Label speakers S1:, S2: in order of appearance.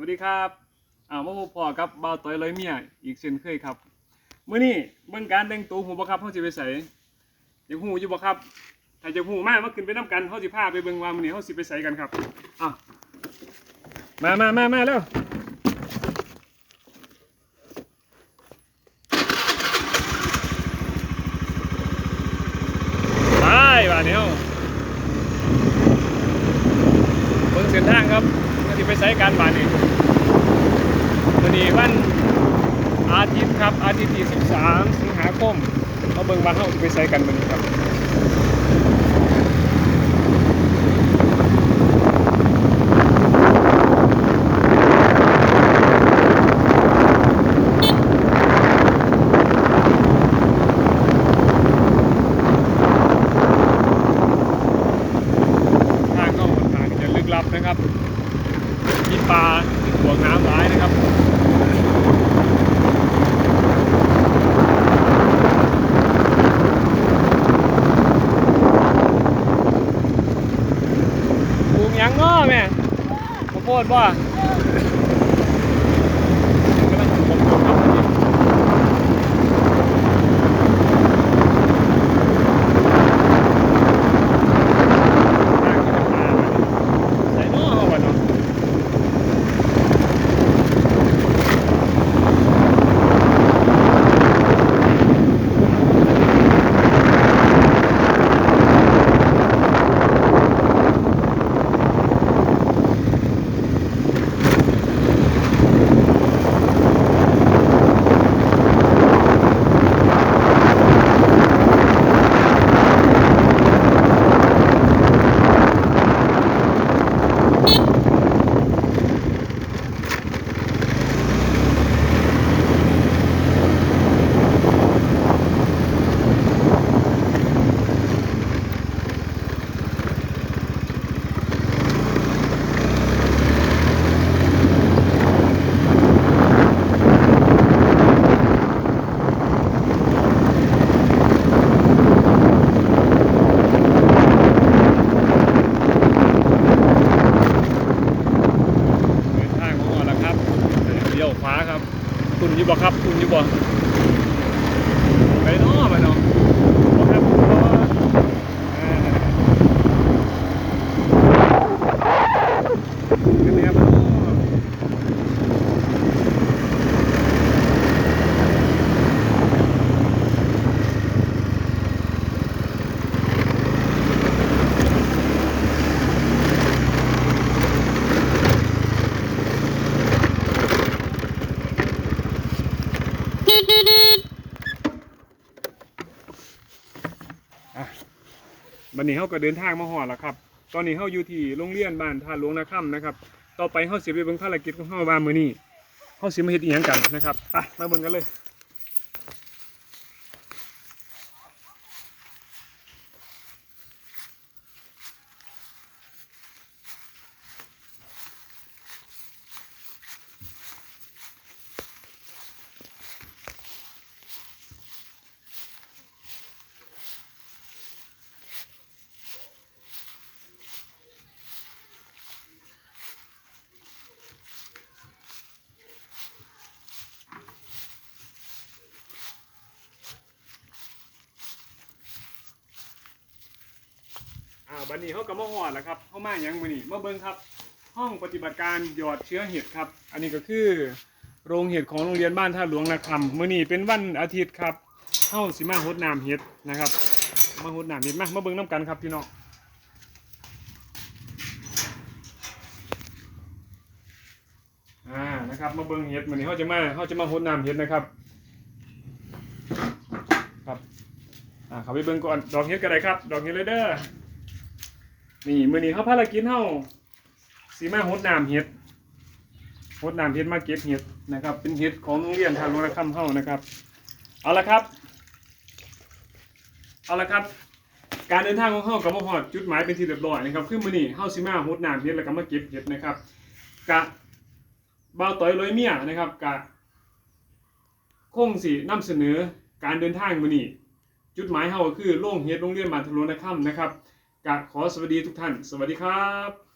S1: วัสดีครับอ่ามาพบพ่อกับบ่าวต้อยร้อยเมียอีกเช่นเคยครับมื้อนี้เบิ่งการแต่งตัวหูบ่ครับเฮาสิไปไสอยากฮู้อยู่บ่ครับถ้าจะฮู้มามาขึ้นไปนํกันเฮาสิพาไปเบิ่งว่ามื้อนี้เฮาสิไปไสกันครับอะมามามามาแล้วไปว่านี้เฮาเบิ่งเส้นทางครับ เฮาสิไปไสกันบาดนี้วันนี้วันอาทิตย์ครับ อาทิตย์ที่ 13 สิงหาคมมาเบิ่งว่าเฮาสิไปใส่กันมื้อนี้ครับข้างนอกทำงานก็จะลึกลับนะครับ มีปลาห่วงน้ำร้ายนะครับปลูกยังง้อแม่ข้าวโพดบ่กำลังปลูกอยู่ครับใส่น้อเอาไว้เนาะ เดินทางของเราแล้วครับเครับคุณอยู่บ่ครับคุณอยู่บ่ไปเนาะไปเนาะบ่ครับบ่อ่าขึ้นเลยครับเนาะ อะวันนี้เขาก็เดินทางมาหอดแล้วครับ ตอนนี้เขาอยู่ที่โรงเรียนบ้านท่าหลวงนาค่ำนะครับ ต่อไปเขาสิไปเบิ่งภารกิจของเขาบ้ามื้อนี้เขาสิมาเห็ดอีหยังกันนะครับไปมาเบิ่งกันเลย อ่าบัดนี้เขาก็มาฮอดแล้วครับเขามาหยังมื้อนี้มาเบิ่งครับ ห้องปฏิบัติการหยอดเชื้อเห็ดครับ อันนี้ก็คือโรงเห็ดของโรงเรียนบ้านท่าหลวงนาคำมื้อนี้เป็นวันอาทิตย์ครับเฮาสิมาฮดน้ำเห็ดนะครับ มาฮดน้ำเห็ดมามาเบิ่งน้ำกันครับพี่น้องอ่านะครับมาเบิ่งเห็ดมื้อนี้เฮาจะมาเฮาจะมาฮดน้ำเห็ดนะครับครับอ่าเขาไปเบิ่งก่อนดอกเห็ดก็ได้ครับ ดอกเห็ดเลยเด้อ นี่มือนี้เขาภารกิจเฮาสีมาหดน้ำเห็ดหดน้ำเห็ดมาเก็บเห็ดนะครับ เป็นเห็ดของโรงเรียนทางโรงเรียนคำเฮานะครับ เอาละครับ เอาละครับ การเดินทางของเฮากับมาฮอดจุดหมายเป็นที่เรียบร้อยนะครับคือมือนี้เฮาสิมาหดน้ำเห็ดแล้วก็มาเก็บเห็ดนะครับกะบ่าวต้อยร้อยเมียนะครับกะคงสินำเสนอการเดินทางมือนี้จุดหมายเฮาก็คือโรงเฮ็ดโรงเรียนบ้านทะลุนะครับนะครับ กะขอสวัสดีทุกท่าน สวัสดีครับ